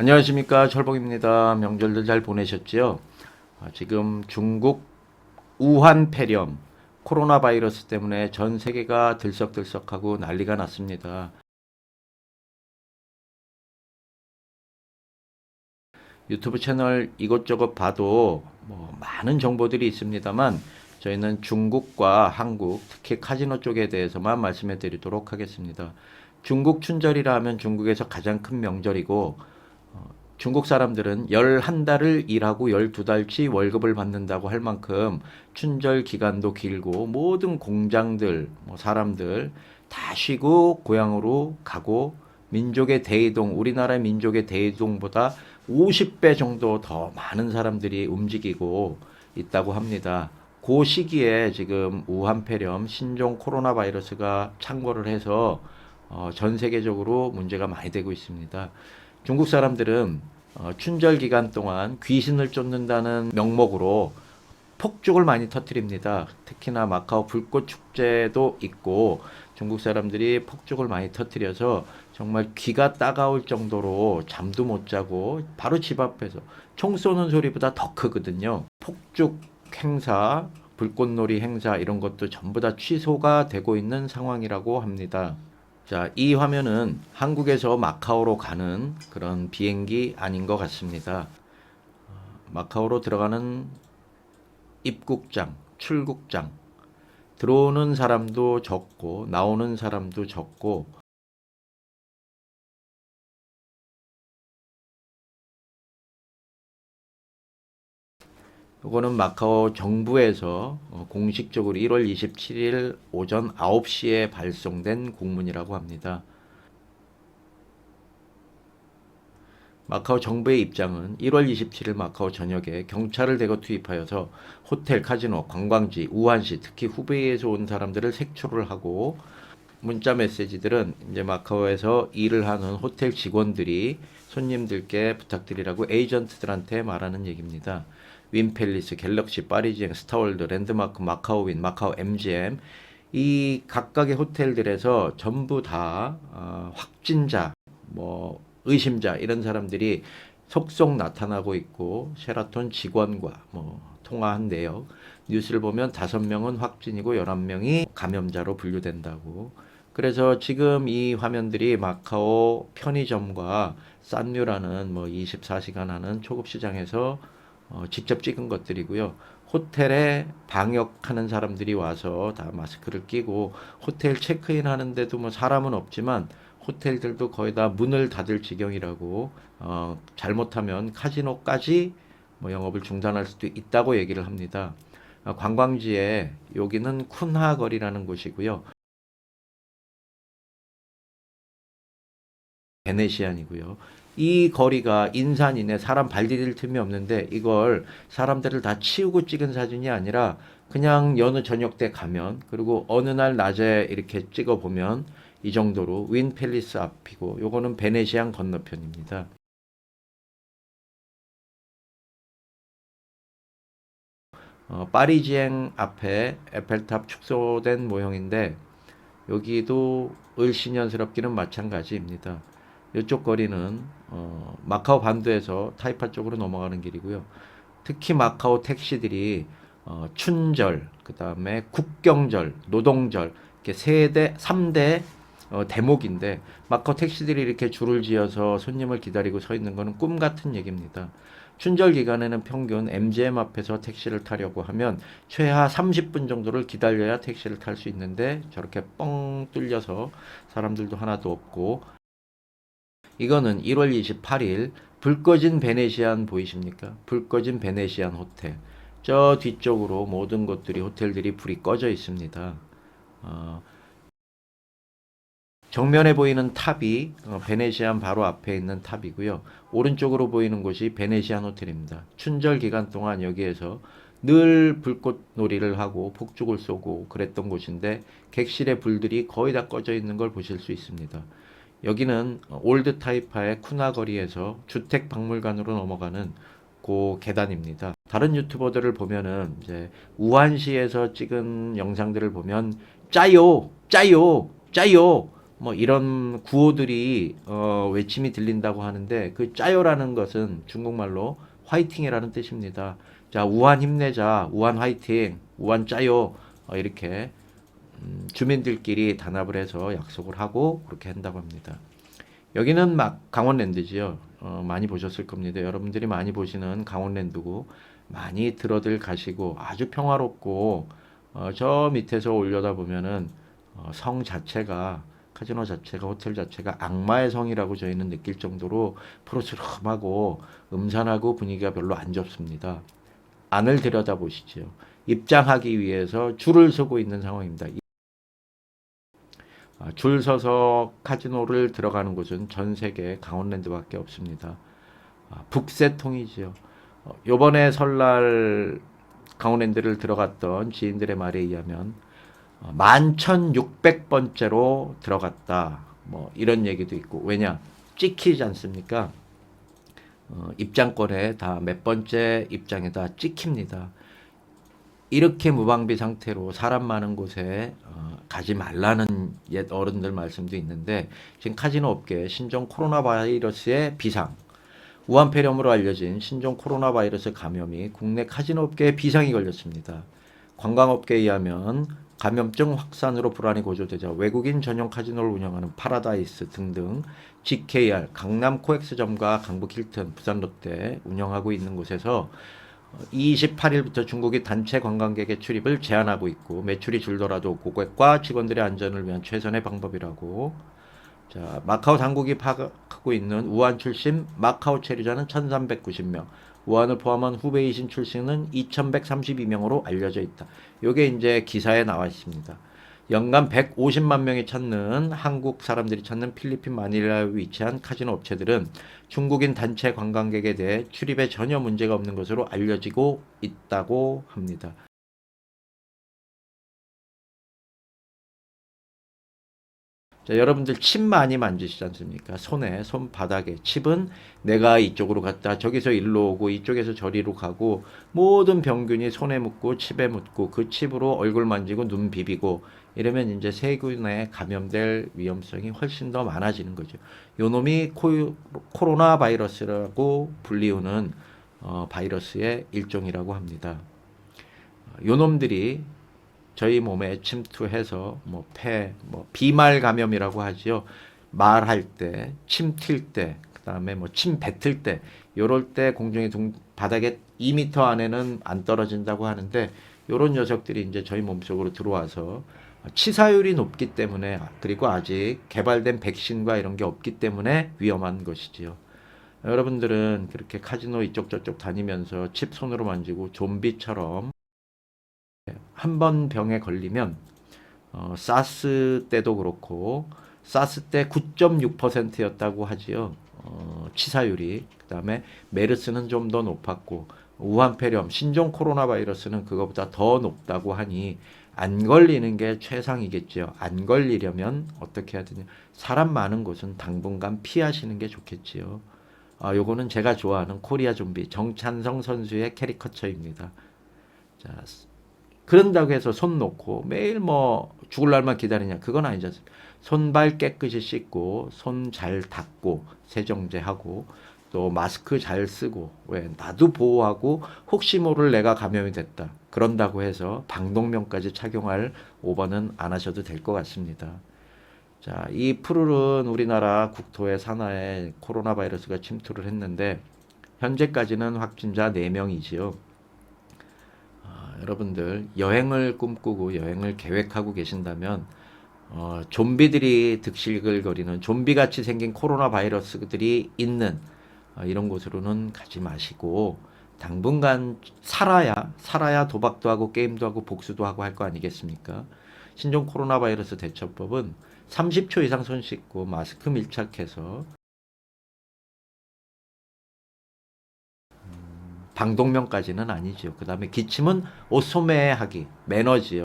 안녕하십니까 철봉입니다. 명절들 잘 보내셨지요? 아, 지금 중국 우한 폐렴 코로나 바이러스 때문에 전 세계가 들썩들썩하고 난리가 났습니다. 유튜브 채널 이것저것 봐도 뭐 많은 정보들이 있습니다만 저희는 중국과 한국 특히 카지노 쪽에 대해서만 말씀해 드리도록 하겠습니다. 중국 춘절이라 하면 중국에서 가장 큰 명절이고 어, 중국 사람들은 11달을 일하고 12달치 월급을 받는다고 할 만큼 춘절 기간도 길고 모든 공장들, 뭐 사람들 다 쉬고 고향으로 가고 민족의 대이동, 우리나라 민족의 대이동보다 50배 정도 더 많은 사람들이 움직이고 있다고 합니다. 그 시기에 지금 우한 폐렴 신종 코로나 바이러스가 창궐을 해서 어, 전 세계적으로 문제가 많이 되고 있습니다. 중국 사람들은 어, 춘절 기간 동안 귀신을 쫓는다는 명목으로 폭죽을 많이 터뜨립니다. 특히나 마카오 불꽃 축제도 있고 중국 사람들이 폭죽을 많이 터뜨려서 정말 귀가 따가울 정도로 잠도 못 자고 바로 집 앞에서 총 쏘는 소리보다 더 크거든요. 폭죽 행사, 불꽃놀이 행사 이런 것도 전부 다 취소가 되고 있는 상황이라고 합니다. 자, 이 화면은 한국에서 마카오로 가는 그런 비행기 아닌 것 같습니다. 어, 마카오로 들어가는 입국장, 출국장, 들어오는 사람도 적고, 나오는 사람도 적고, 이거는 마카오 정부에서 어, 공식적으로 1월 27일 오전 9시에 발송된 공문이라고 합니다. 마카오 정부의 입장은 1월 27일 마카오 전역에 경찰을 대거 투입하여서 호텔, 카지노, 관광지, 우한시, 특히 후베이에서 온 사람들을 색출을 하고 문자 메시지들은 이제 마카오에서 일을 하는 호텔 직원들이 손님들께 부탁드리라고 에이전트들한테 말하는 얘기입니다. 윈팰리스, 갤럭시, 파리지앵, 스타월드, 랜드마크, 마카오윈, 마카오 MGM 이 각각의 호텔들에서 전부 다 어, 확진자, 뭐 의심자 이런 사람들이 속속 나타나고 있고 셰라톤 직원과 뭐 통화한 내역 뉴스를 보면 다섯 명은 확진이고 열한 명이 감염자로 분류된다고. 그래서 지금 이 화면들이 마카오 편의점과 산류라는 뭐 24시간 하는 초급 시장에서 어, 직접 찍은 것들이고요. 호텔에 방역하는 사람들이 와서 다 마스크를 끼고 호텔 체크인 하는데도 뭐 사람은 없지만 호텔들도 거의 다 문을 닫을 지경이라고 어, 잘못하면 카지노까지 뭐 영업을 중단할 수도 있다고 얘기를 합니다. 어, 관광지에 여기는 쿤하 거리라는 곳이고요. 베네시안이고요. 이 거리가 인산이네 사람 발 디딜 틈이 없는데 이걸 사람들을 다 치우고 찍은 사진이 아니라 그냥 여느 저녁 때 가면 그리고 어느 날 낮에 이렇게 찍어 보면 이 정도로 윈 팰리스 앞이고 요거는 베네시안 건너편입니다. 어, 파리지앵 앞에 에펠탑 축소된 모형인데 여기도 을신년스럽기는 마찬가지입니다. 이쪽 거리는 어, 마카오 반도에서 타이파 쪽으로 넘어가는 길이고요. 특히 마카오 택시들이 어, 춘절, 그 다음에 국경절, 노동절 이렇게 세대, 3대 어, 대목인데 마카오 택시들이 이렇게 줄을 지어서 손님을 기다리고 서 있는 거는 꿈 같은 얘기입니다. 춘절 기간에는 평균 MGM 앞에서 택시를 타려고 하면 최하 30분 정도를 기다려야 택시를 탈 수 있는데 저렇게 뻥 뚫려서 사람들도 하나도 없고 이거는 1월 28일 불 꺼진 베네시안 보이십니까? 불 꺼진 베네시안 호텔. 저 뒤쪽으로 모든 것들이 호텔들이 불이 꺼져 있습니다. 어, 정면에 보이는 탑이 어, 베네시안 바로 앞에 있는 탑이고요. 오른쪽으로 보이는 곳이 베네시안 호텔입니다. 춘절 기간 동안 여기에서 늘 불꽃 놀이를 하고 폭죽을 쏘고 그랬던 곳인데 객실의 불들이 거의 다 꺼져 있는 걸 보실 수 있습니다. 여기는 올드 타이파의 쿠나 거리에서 주택 박물관으로 넘어가는 그 계단입니다. 다른 유튜버들을 보면은 이제 우한시에서 찍은 영상들을 보면 짜요, 짜요, 짜요 뭐 이런 구호들이 어, 외침이 들린다고 하는데 그 짜요라는 것은 중국말로 화이팅이라는 뜻입니다. 자, 우한 힘내자, 우한 화이팅, 우한 짜요 어, 이렇게 음, 주민들끼리 단합을 해서 약속을 하고 그렇게 한다고 합니다. 여기는 막 강원랜드지요. 어, 많이 보셨을 겁니다. 여러분들이 많이 보시는 강원랜드고 많이 들어들 가시고 아주 평화롭고 어, 저 밑에서 올려다 보면은 어, 성 자체가 카지노 자체가 호텔 자체가 악마의 성이라고 저희는 느낄 정도로 푸르스름하고 음산하고 분위기가 별로 안 좋습니다. 안을 들여다 보시죠. 입장하기 위해서 줄을 서고 있는 상황입니다. 아, 줄 서서 카지노를 들어가는 곳은 전 세계 강원랜드밖에 없습니다. 아, 북새통이지요. 어, 요번에 설날 강원랜드를 들어갔던 지인들의 말에 의하면 어, 11,600번째로 들어갔다. 뭐 이런 얘기도 있고 왜냐 찍히지 않습니까? 어, 입장권에 다 몇 번째 입장에 다 찍힙니다. 이렇게 무방비 상태로 사람 많은 곳에 어, 가지 말라는 옛 어른들 말씀도 있는데 지금 카지노 업계 신종 코로나 바이러스의 비상 우한 폐렴으로 알려진 신종 코로나 바이러스 감염이 국내 카지노 업계에 비상이 걸렸습니다. 관광업계에 의하면 감염증 확산으로 불안이 고조되자 외국인 전용 카지노를 운영하는 파라다이스 등등 GKR, 강남 코엑스점과 강북 힐튼, 부산 롯데 운영하고 있는 곳에서 28일부터 중국이 단체 관광객의 출입을 제한하고 있고 매출이 줄더라도 고객과 직원들의 안전을 위한 최선의 방법이라고 자, 마카오 당국이 파악하고 있는 우한 출신 마카오 체류자는 1390명, 우한을 포함한 후베이신 출신은 2132명으로 알려져 있다. 요게 이제 기사에 나와 있습니다. 연간 150만 명이 찾는 한국 사람들이 찾는 필리핀 마닐라에 위치한 카지노 업체들은 중국인 단체 관광객에 대해 출입에 전혀 문제가 없는 것으로 알려지고 있다고 합니다. 자, 여러분들 칩 많이 만지시지 않습니까? 손에, 손바닥에. 칩은 내가 이쪽으로 갔다, 저기서 일로 오고, 이쪽에서 저리로 가고, 모든 병균이 손에 묻고, 칩에 묻고, 그 칩으로 얼굴 만지고, 눈 비비고, 이러면 이제 세균에 감염될 위험성이 훨씬 더 많아지는 거죠. 요 놈이 코, 코로나 바이러스라고 불리우는 어, 바이러스의 일종이라고 합니다. 요 놈들이 저희 몸에 침투해서 뭐 폐, 뭐 비말 감염이라고 하지요. 말할 때, 침 튈 때, 그다음에 뭐 침 뱉을 때, 요럴 때 공중의 둥, 바닥에 2m 안에는 안 떨어진다고 하는데 요런 녀석들이 이제 저희 몸속으로 들어와서 치사율이 높기 때문에 그리고 아직 개발된 백신과 이런 게 없기 때문에 위험한 것이지요. 여러분들은 그렇게 카지노 이쪽 저쪽 다니면서 칩 손으로 만지고 좀비처럼 한 번 병에 걸리면 어, 사스 때도 그렇고 사스 때 9.6%였다고 하지요. 어, 치사율이 그다음에 메르스는 좀 더 높았고 우한폐렴 신종 코로나 바이러스는 그거보다 더 높다고 하니 안 걸리는 게 최상이겠죠. 안 걸리려면 어떻게 해야 되냐? 사람 많은 곳은 당분간 피하시는 게 좋겠지요. 아, 요거는 제가 좋아하는 코리아 좀비 정찬성 선수의 캐리커처입니다. 자, 그런다고 해서 손 놓고 매일 뭐 죽을 날만 기다리냐 그건 아니죠. 손발 깨끗이 씻고 손 잘 닦고 세정제하고 또 마스크 잘 쓰고 왜 나도 보호하고 혹시 모를 내가 감염이 됐다 그런다고 해서 방독면까지 착용할 오버는 안 하셔도 될 것 같습니다. 자, 이 푸르른 우리나라 국토의 산하에 코로나 바이러스가 침투를 했는데 현재까지는 확진자 4명이지요. 아, 여러분들 여행을 꿈꾸고 여행을 계획하고 계신다면 어, 좀비들이 득실글거리는 좀비같이 생긴 코로나 바이러스들이 있는 어, 이런 곳으로는 가지 마시고 당분간 살아야 살아야 도박도 하고 게임도 하고 복수도 하고 할 거 아니겠습니까? 신종 코로나 바이러스 대처법은 30초 이상 손 씻고 마스크 밀착해서 방독면까지는 아니지요. 그 다음에 기침은 옷소매하기 매너지요.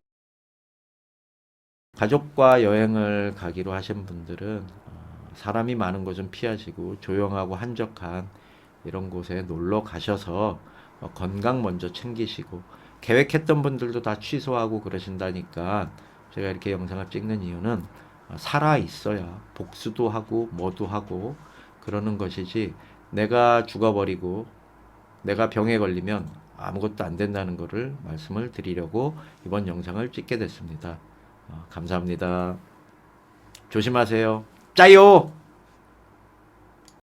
가족과 여행을 가기로 하신 분들은 어, 사람이 많은 곳은 피하시고 조용하고 한적한 이런 곳에 놀러 가셔서 어, 건강 먼저 챙기시고 계획했던 분들도 다 취소하고 그러신다니까 제가 이렇게 영상을 찍는 이유는 살아 있어야 복수도 하고 뭐도 하고 그러는 것이지 내가 죽어버리고 내가 병에 걸리면 아무것도 안 된다는 것을 말씀을 드리려고 이번 영상을 찍게 됐습니다. 어, 감사합니다. 조심하세요. 짜요!